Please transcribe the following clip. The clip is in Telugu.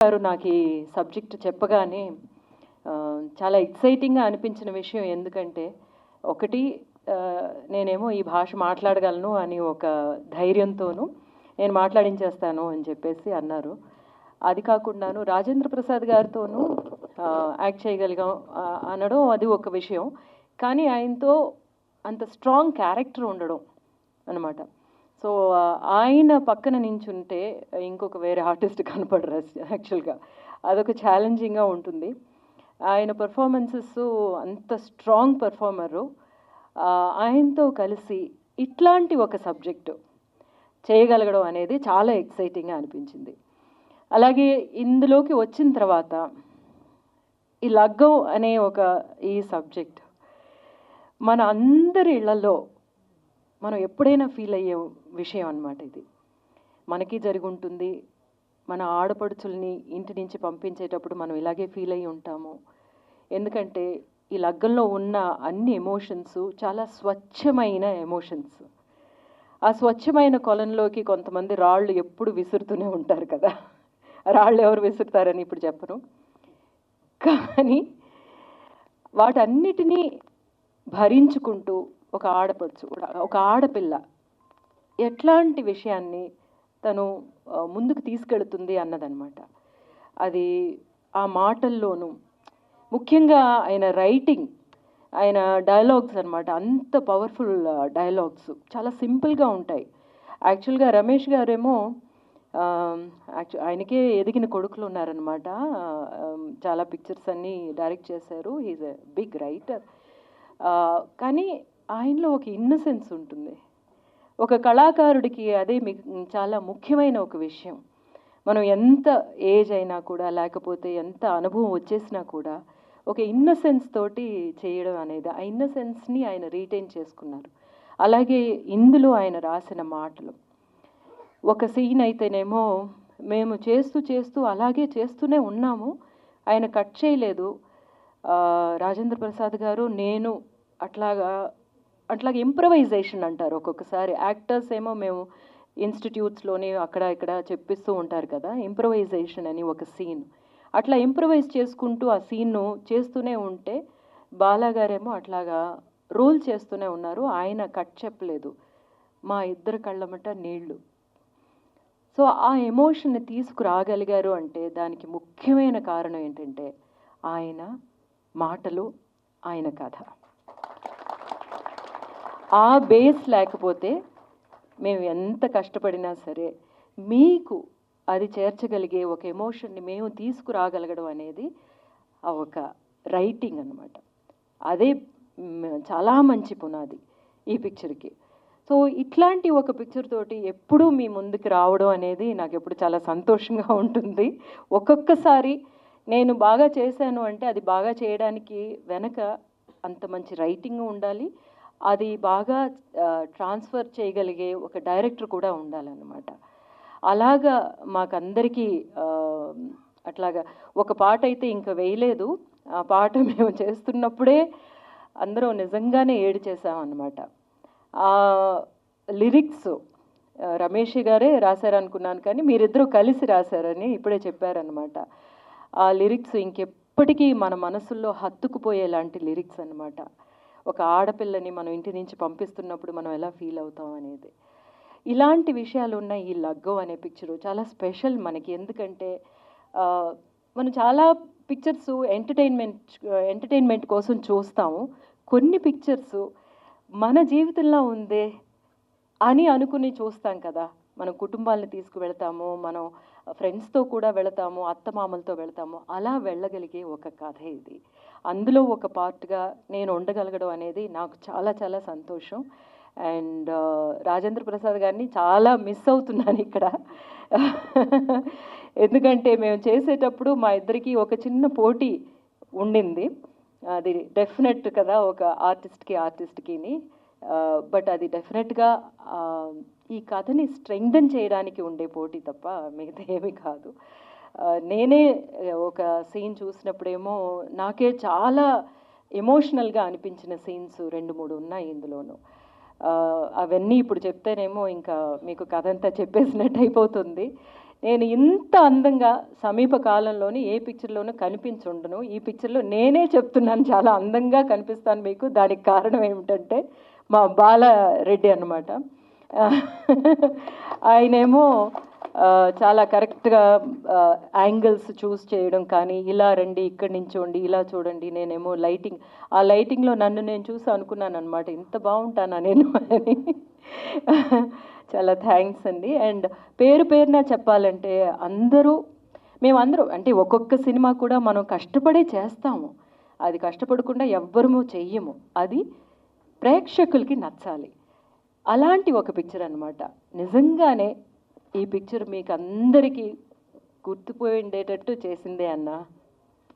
గారు నాకు ఈ సబ్జెక్ట్ చెప్పగానే చాలా ఎక్సైటింగ్గా అనిపించిన విషయం ఎందుకంటే ఒకటి నేనేమో ఈ భాష మాట్లాడగలను అని ఒక ధైర్యంతోనూ నేను మాట్లాడించేస్తాను అని చెప్పేసి అన్నారు. అది కాకుండాను రాజేంద్ర ప్రసాద్ గారితోనూ యాక్ట్ చేయగలిగాం అనడం అది ఒక విషయం. కానీ ఆయనతో అంత స్ట్రాంగ్ క్యారెక్టర్ ఉండడం అనమాట సో ఆయన పక్కన నించుంటే ఇంకొక వేరే ఆర్టిస్ట్ కనపడరు యాక్చువల్గా. అదొక ఛాలెంజింగ్గా ఉంటుంది. ఆయన పర్ఫార్మెన్సెస్ అంత స్ట్రాంగ్ పర్ఫార్మరు. ఆయనతో కలిసి ఇట్లాంటి ఒక సబ్జెక్టు చేయగలగడం అనేది చాలా ఎక్సైటింగ్గా అనిపించింది. అలాగే ఇందులోకి వచ్చిన తర్వాత ఈ లగ్గం అనే ఒక ఈ సబ్జెక్ట్ మన అందరి ఇళ్ళలో మనం ఎప్పుడైనా ఫీల్ అయ్యే విషయం అన్నమాట ఇది. మనకి జరిగి ఉంటుంది మన ఆడపడుచుల్ని ఇంటి నుంచి పంపించేటప్పుడు మనం ఇలాగే ఫీల్ అయ్యి ఉంటాము. ఎందుకంటే ఈ లగ్గంలో ఉన్న అన్ని ఎమోషన్స్ చాలా స్వచ్ఛమైన ఎమోషన్స్. ఆ స్వచ్ఛమైన కొలంలోకి కొంతమంది రాళ్ళు ఎప్పుడు విసురుతూనే ఉంటారు కదా. రాళ్ళు ఎవరు విసురుతారని ఇప్పుడు చెప్పను. కానీ వాటన్నిటినీ భరించుకుంటూ ఒక ఆడపడుచు ఒక ఆడపిల్ల. ఎట్లాంటి విషయాన్ని తను ముందుకు తీసుకెళ్తుంది అన్నదనమాట. అది ఆ మాటల్లోనూ ముఖ్యంగా ఆయన రైటింగ్ ఆయన డైలాగ్స్ అన్నమాట అంత పవర్ఫుల్ డైలాగ్స్. చాలా సింపుల్గా ఉంటాయి. యాక్చువల్గా రమేష్ గారేమో యాక్చువల్ యాక్చు ఆయనకే ఎదిగిన కొడుకులు ఉన్నారనమాట చాలా పిక్చర్స్ అన్నీ డైరెక్ట్ చేశారు. He's a big writer. కానీ ఆయనలో ఒక ఇన్నసెన్స్ ఉంటుంది. ఒక కళాకారుడికి అదే మి- చాలా ముఖ్యమైన ఒక విషయం. మనం ఎంత ఏజ్ అయినా కూడా లేకపోతే ఎంత అనుభవం వచ్చేసినా కూడా ఒక ఇన్నసెన్స్ తోటి చేయడం అనేది ఆ ఇన్నసెన్స్ని ఆయన రీటైన్ చేసుకున్నారు. అలాగే ఇందులో ఆయన రాసిన మాటలు. ఒక సీన్ అయితేనేమో మేము చేస్తూ చేస్తూ అలాగే చేస్తూనే ఉన్నాము. ఆయన కట్ చేయలేదు. రాజేంద్ర ప్రసాద్ గారు నేను అట్లాగా అట్లాగే ఇంప్రవైజేషన్ అంటారు. ఒక్కొక్కసారి యాక్టర్స్ ఏమో మేము ఇన్స్టిట్యూట్స్లోని అక్కడ ఇక్కడ చెప్పిస్తూ ఉంటారు కదా ఇంప్రవైజేషన్ అని ఒక సీన్ అట్లా ఇంప్రవైజ్ చేసుకుంటూ ఆ సీన్ను చేస్తూనే ఉంటే బాలాగారేమో అట్లాగా రోల్ చేస్తూనే ఉన్నారు. ఆయన కట్ చెప్పలేదు. మా ఇద్దరు కళ్ళమట నీళ్ళు. సో ఆ ఎమోషన్ని తీసుకురాగలిగారు అంటే దానికి ముఖ్యమైన కారణం ఏంటంటే ఆయన మాటలు ఆయన కథ. ఆ బేస్ లేకపోతే మేము ఎంత కష్టపడినా సరే మీకు అది చేర్చగలిగే ఒక ఎమోషన్ని మేము తీసుకురాగలగడం అనేది ఆ ఒక రైటింగ్ అన్నమాట. అదే చాలా మంచి పునాది ఈ పిక్చర్కి. సో ఇట్లాంటి ఒక పిక్చర్ తోటి ఎప్పుడూ మీ ముందుకు రావడం అనేది నాకు ఎప్పుడు చాలా సంతోషంగా ఉంటుంది. ఒక్కొక్కసారి నేను బాగా చేశాను అంటే అది బాగా చేయడానికి వెనక అంత మంచి రైటింగ్ ఉండాలి. అది బాగా ట్రాన్స్ఫర్ చేయగలిగే ఒక డైరెక్టర్ కూడా ఉండాలన్నమాట. అలాగా మాకందరికీ అట్లాగా ఒక పాట అయితే ఇంకా వేయలేదు. ఆ పాట మేము చేస్తున్నప్పుడే అందరం నిజంగానే ఏడు చేసామన్నమాట ఆ లిరిక్స్ రమేష్ గారే రాశారనుకున్నాను కానీ మీరిద్దరూ కలిసి రాశారని ఇప్పుడే చెప్పారనమాట ఆ లిరిక్స్ ఇంకెప్పటికీ మన మనసుల్లో హత్తుకుపోయేలాంటి లిరిక్స్ అనమాట ఒక ఆడపిల్లని మనం ఇంటి నుంచి పంపిస్తున్నప్పుడు మనం ఎలా ఫీల్ అవుతాం అనేది. ఇలాంటి విషయాలు ఉన్న ఈ లగ్గం అనే పిక్చరు చాలా స్పెషల్ మనకి. ఎందుకంటే మనం చాలా పిక్చర్స్ ఎంటర్టైన్మెంట్ ఎంటర్టైన్మెంట్ కోసం చూస్తాము. కొన్ని పిక్చర్స్ మన జీవితంలో ఉందే అని అనుకుని చూస్తాం కదా. మనం కుటుంబాలను తీసుకువెళ్తాము మనం ఫ్రెండ్స్తో కూడా వెళతాము అత్తమామలతో వెళతాము అలా వెళ్ళగలిగే ఒక కథ ఇది. అందులో ఒక పార్ట్గా నేను ఉండగలగడం అనేది నాకు చాలా చాలా సంతోషం. అండ్ రాజేంద్ర ప్రసాద్ గారిని చాలా మిస్ అవుతున్నాను ఇక్కడ. ఎందుకంటే మేము చేసేటప్పుడు మా ఇద్దరికి ఒక చిన్న పోటీ ఉండింది. అది డెఫినెట్ కదా ఒక ఆర్టిస్ట్కి ఆర్టిస్ట్కిని. బట్ అది డెఫినెట్గా ఈ కథని స్ట్రెంగ్థన్ చేయడానికి ఉండే పోటీ తప్ప మిగతా ఏమీ కాదు. నేనే ఒక సీన్ చూసినప్పుడేమో నాకే చాలా ఎమోషనల్గా అనిపించిన సీన్స్ రెండు మూడు ఉన్నాయి ఇందులోనూ. అవన్నీ ఇప్పుడు చెప్తేనేమో ఇంకా మీకు కథ అంతా చెప్పేసినట్టు అయిపోతుంది. నేను ఇంత అందంగా సమీప కాలంలోని ఏ పిక్చర్లోనూ కనిపించుండను. ఈ పిక్చర్లో నేనే చెప్తున్నాను చాలా అందంగా కనిపిస్తాను మీకు. దానికి కారణం ఏమిటంటే మా బాలారెడ్డి అన్నమాట. ఆయనేమో చాలా కరెక్ట్గా యాంగిల్స్ చూస్ చేయడం కానీ ఇలా రండి ఇక్కడి నుంచోండి ఇలా చూడండి నేనేమో లైటింగ్ ఆ లైటింగ్లో నన్ను నేను చూసి అనుకున్నాను అనమాట ఇంత బాగుంటానా నేను అని. చాలా థ్యాంక్స్ అండి. అండ్ పేరు పేరున చెప్పాలంటే అందరూ మేమందరూ అంటే ఒక్కొక్క సినిమా కూడా మనం కష్టపడే చేస్తాము. అది కష్టపడకుండా ఎవ్వరము చెయ్యము. అది ప్రేక్షకులకి నచ్చాలి. అలాంటి ఒక పిక్చర్ అనమాట నిజంగానే ఈ పిక్చర్ మీకు అందరికీ గుర్తుపోయి ఉండేటట్టు చేసిందే అన్న.